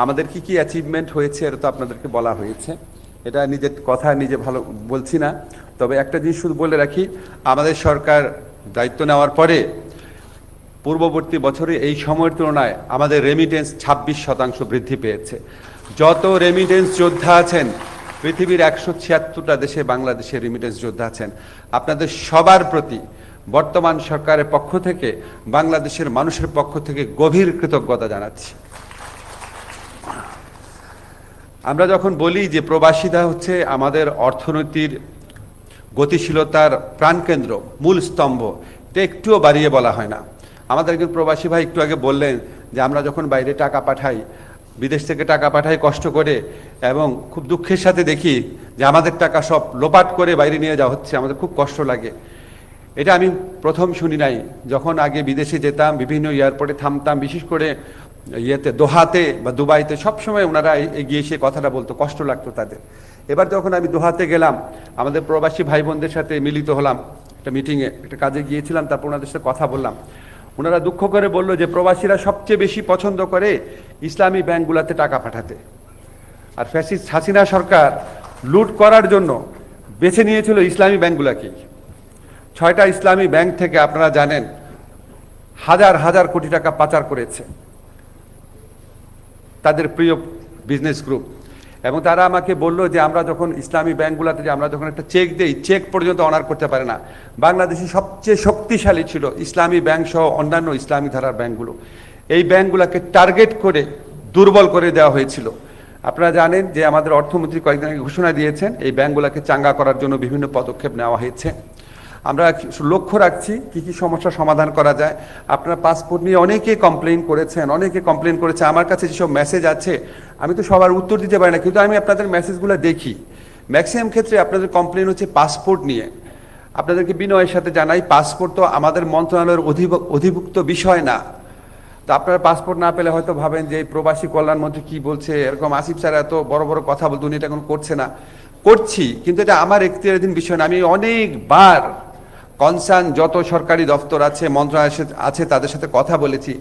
আমাদের কি কি অ্যাচিভমেন্ট হয়েছে এটা তো আপনাদেরকে বলা হয়েছে। এটা নিজের কথা নিজে ভালো বলছি না। তবে একটা জিনিস শুধু বলে রাখি, আমাদের সরকার দায়িত্ব নেওয়ার পরে পূর্ববর্তী বছরে এই সময়ের তুলনায় আমাদের রেমিটেন্স ছাব্বিশ শতাংশ বৃদ্ধি পেয়েছে। যত রেমিটেন্স যোদ্ধা আছেন, পৃথিবীর একশো ছিয়াত্তরটা দেশে বাংলাদেশের রেমিটেন্স যোদ্ধা আছেন, আপনাদের সবার প্রতি বর্তমান সরকারের পক্ষ থেকে, বাংলাদেশের মানুষের পক্ষ থেকে গভীর কৃতজ্ঞতা জানাচ্ছি। আমরা যখন বলি যে প্রবাসীরা হচ্ছে আমাদের অর্থনীতির গতিশীলতার প্রাণকেন্দ্র, মূল স্তম্ভ, এটা একটুও বাড়িয়ে বলা হয় না। আমাদের একজন প্রবাসী ভাই একটু আগে বললেন যে আমরা যখন বাইরে টাকা পাঠাই, বিদেশ থেকে টাকা পাঠাই কষ্ট করে এবং খুব দুঃখের সাথে দেখি যে আমাদের টাকা সব লোপাট করে বাইরে নিয়ে যাওয়া হচ্ছে, আমাদের খুব কষ্ট লাগে। এটা আমি প্রথম শুনি নাই। যখন আগে বিদেশে যেতাম, বিভিন্ন এয়ারপোর্টে থামতাম, বিশেষ করে ইয়েতে, দোহাতে বা দুবাইতে, সবসময় ওনারা এগিয়ে এসে কথাটা বলতো, কষ্ট লাগতো তাদের। এবার যখন আমি দোহাতে গেলাম, আমাদের প্রবাসী ভাই বোনদের সাথে মিলিত হলাম, একটা মিটিংয়ে, একটা কাজে গিয়েছিলাম, তারপর ওনাদের সাথে কথা বললাম। ওনারা দুঃখ করে বলল যে, প্রবাসীরা সবচেয়ে বেশি পছন্দ করে ইসলামী ব্যাংকগুলোতে টাকা পাঠাতে। আর ফ্যাসিস্ট হাসিনা সরকার লুট করার জন্য বেছে নিয়েছিল ইসলামী ব্যাংকগুলোকেই। ছয়টা ইসলামী ব্যাংক থেকে আপনারা জানেন, হাজার হাজার কোটি টাকা পাচার করেছে তাদের প্রিয় বিজনেস গ্রুপ এবং তারা আমাকে বলল যে, আমরা যখন ইসলামী ব্যাংকগুলোতে যে আমরা যখন একটা চেক দেই চেক পর্যন্ত অনার করতে পারে না। বাংলাদেশে সবচেয়ে শক্তিশালী ছিল ইসলামী ব্যাংক সহ অন্যান্য ইসলামী ধারার ব্যাংকগুলো। এই ব্যাংকগুলোকে টার্গেট করে দুর্বল করে দেওয়া হয়েছিল। আপনারা জানেন যে, আমাদের অর্থমন্ত্রী কয়েকদিন আগে ঘোষণা দিয়েছেন, এই ব্যাংকগুলোকে চাঙ্গা করার জন্য বিভিন্ন পদক্ষেপ নেওয়া হয়েছে। আমরা লক্ষ্য রাখছি কি কি সমস্যা সমাধান করা যায়। আপনার পাসপোর্ট নিয়ে অনেকে কমপ্লেন করেছেন, অনেকে কমপ্লেন করেছে। আমার কাছে যেসব মেসেজ আছে, আমি তো সবার উত্তর দিতে পারি না, কিন্তু আমি আপনাদের মেসেজগুলো দেখি। ম্যাক্সিমাম ক্ষেত্রে আপনাদের কমপ্লেন হচ্ছে পাসপোর্ট নিয়ে। আপনাদেরকে বিনয়ের সাথে জানাই পাসপোর্ট তো আমাদের মন্ত্রণালয়ের অধিভ- অধিভুক্ত বিষয় না। তো আপনারা পাসপোর্ট না পেলে হয়তো ভাবেন যে প্রবাসী কল্যাণমন্ত্রী কি বলছে? এরকম আসিফ স্যার এত বড় বড় কথা বলতো, উনি এটা এখন করছে না। করছি, কিন্তু এটা আমার এখতিয়ারাধীন বিষয় না। আমি অনেকবার কনসার্ন যত সরকারি দপ্তর আছে মন্ত্রণালয় আছে তাদের সাথে কথা বলেছি।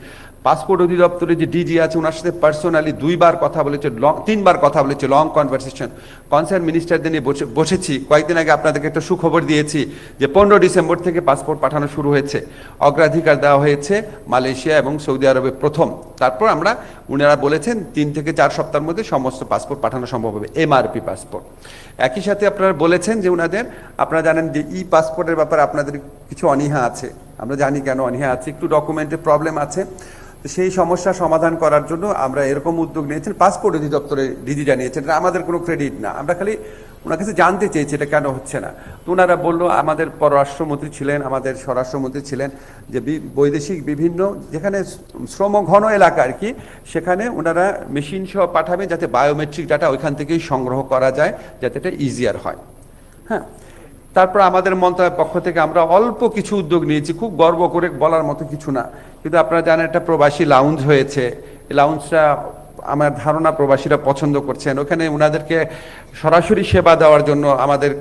পাসপোর্ট অধিদপ্তরে যে ডিজি আছে ওনার সাথে পার্সোনালি দুইবার কথা বলেছে লং তিনবার কথা বলেছে লং কনভারসেশন কনসার্ন মিনিস্টারদের নিয়ে বসে, বসেছি। কয়েকদিন আগে আপনাদেরকে একটা সুখবর দিয়েছি যে পনেরো ডিসেম্বর থেকে পাসপোর্ট পাঠানো শুরু হয়েছে। অগ্রাধিকার দেওয়া হয়েছে মালয়েশিয়া এবং সৌদি আরবে প্রথম। তারপর আমরা, উনারা বলেছেন তিন থেকে চার সপ্তাহের মধ্যে সমস্ত পাসপোর্ট পাঠানো সম্ভব হবে এমআরপি পাসপোর্ট। একই সাথে আপনারা বলেছেন যে উনাদের, আপনারা জানেন যে ই পাসপোর্টের ব্যাপারে আপনাদের কিছু অনীহা আছে। আমরা জানি কেন অনীহা আছে, একটু ডকুমেন্টের প্রবলেম আছে। সেই সমস্যা সমাধান করার জন্য আমরা এরকম উদ্যোগ নিয়েছেন। পাসপোর্ট অধিদপ্তরে ডিজি জানিয়েছেন আমাদের কোনো ক্রেডিট না। আমরা খালি ওনার কাছে জানতে চেয়েছি, এটা কেন হচ্ছে না। তো ওনারা বলল, আমাদের পররাষ্ট্রমন্ত্রী ছিলেন, আমাদের স্বরাষ্ট্রমন্ত্রী ছিলেন, যে বৈদেশিক বিভিন্ন, যেখানে শ্রম ঘন এলাকা আর কি, সেখানে ওনারা মেশিন সহ পাঠাবে যাতে বায়োমেট্রিক ডাটা ওইখান থেকেই সংগ্রহ করা যায়, যাতে এটা ইজিয়ার হয়। হ্যাঁ তারপর আমাদের মন্ত্রণালয়ের পক্ষ থেকে আমরা অল্প কিছু উদ্যোগ নিয়েছি, খুব গর্ব করে বলার মতো কিছু না। কিন্তু আপনারা জানেন একটা প্রবাসী লাউঞ্জ হয়েছে। এই লাউঞ্জটা আমার ধারণা প্রবাসীরা পছন্দ করছেন। ওখানে ওনাদেরকে সরাসরি সেবা দেওয়ার জন্য আমাদের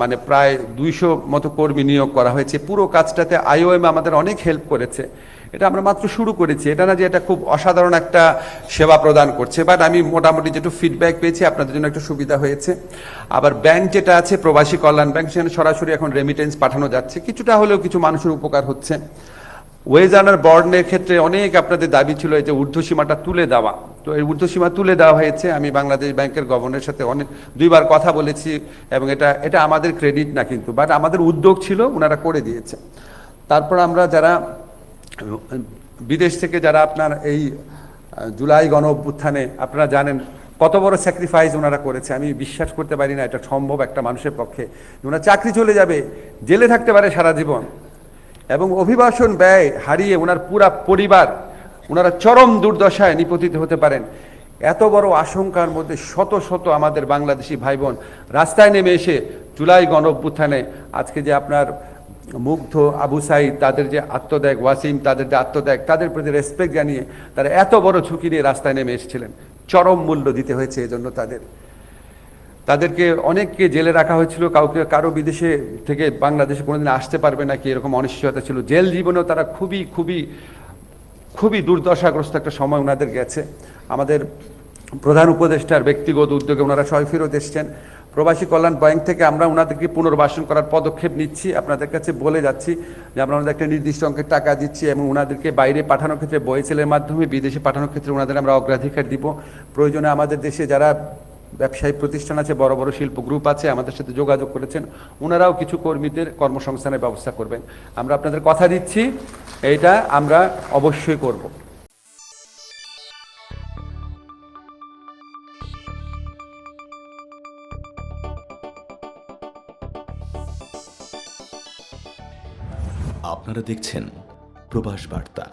মানে প্রায় দুইশো মতো কর্মী নিয়োগ করা হয়েছে। পুরো কাজটাতে আইওএম আমাদের অনেক হেল্প করেছে। এটা আমরা মাত্র শুরু করেছি। এটা না যে এটা খুব অসাধারণ একটা সেবা প্রদান করছে বাট আমি মোটামুটি যেটু ফিডব্যাক পেয়েছি, আপনাদের জন্য একটা সুবিধা হয়েছে। আবার ব্যাংক যেটা আছে, প্রবাসী কল্যাণ ব্যাংক সেখানে সরাসরি এখন রেমিটেন্স পাঠানো যাচ্ছে। কিছুটা হলেও কিছু মানুষের উপকার হচ্ছে। ওয়েজ আনার বর্ডনের ক্ষেত্রে অনেক আপনাদের দাবি ছিল এই যে ঊর্ধ্বসীমাটা তুলে দেওয়া। তো এই ঊর্ধ্বসীমা তুলে দেওয়া হয়েছে। আমি বাংলাদেশ ব্যাংকের গভর্নরের সাথে অনেক, দুইবার কথা বলেছি এবং এটা এটা আমাদের ক্রেডিট না কিন্তু বাট আমাদের উদ্যোগ ছিল ওনারা করে দিয়েছে। তারপর আমরা যারা, বিদেশ থেকে যারা আপনার এই, জুলাই গণ অভ্যুত্থানে আপনারা জানেন কত বড় স্যাক্রিফাইস ওনারা করেছে। আমি বিশ্বাস করতে পারি না এটা সম্ভব একটা মানুষের পক্ষে। ওনার চাকরি চলে যাবে, জেলে থাকতে পারে সারা জীবন। এবং অভিবাসন ব্যয় হারিয়ে ওনার পুরা পরিবার, ওনারা চরম দুর্দশায় নিপতিত হতে পারেন। এত বড় আশঙ্কার মধ্যে শত শত আমাদের বাংলাদেশি ভাই বোন রাস্তায় নেমে এসে জুলাই গণ আজকে যে আপনার মুগ্ধ আবু সাইদ, তাদের যে আত্মত্যাগ, ওয়াসিম, তাদের যে আত্মত্যাগ, তাদের প্রতি রেসপেক্ট জানিয়ে তারা এত বড় ঝুঁকি নিয়ে রাস্তায় নেমে এসেছিলেন। চরম মূল্য দিতে হয়েছে এজন্য তাদের। তাদেরকে অনেককে জেলে রাখা হয়েছিল, কাউকে, কারও বিদেশে থেকে বাংলাদেশে কোনোদিন আসতে পারবে নাকি এরকম অনিশ্চয়তা ছিল। জেল জীবনেও তারা খুবই খুবই খুবই দুর্দশাগ্রস্ত একটা সময় ওনাদের গেছে। আমাদের প্রধান উপদেষ্টার ব্যক্তিগত উদ্যোগে ওনারা সবাই ফেরত এসছেন। প্রবাসী কল্যাণ ব্যাংক থেকে আমরা ওনাদেরকে পুনর্বাসন করার পদক্ষেপ নিচ্ছি। আপনাদের কাছে বলে যাচ্ছি যে আমরা ওনাদের একটা নির্দিষ্ট অঙ্কের টাকা দিচ্ছি এবং ওনাদেরকে বাইরে পাঠানোর ক্ষেত্রে বয়েছেলের মাধ্যমে, বিদেশে পাঠানোর ক্ষেত্রে ওনাদের আমরা অগ্রাধিকার দিব। প্রয়োজনে আমাদের দেশে যারা ব্যবসায়ী প্রতিষ্ঠান আছে, বড় বড় শিল্প গ্রুপ আছে, আমাদের সাথে যোগাযোগ করেছেন। ওনারাও কিছু কর্মীদের কর্মসংস্থানের ব্যবস্থা করবেন। আমরা আপনাদের কথা দিচ্ছি এইটা আমরা অবশ্যই করব। আপনারা দেখছেন প্রবাস বার্তা।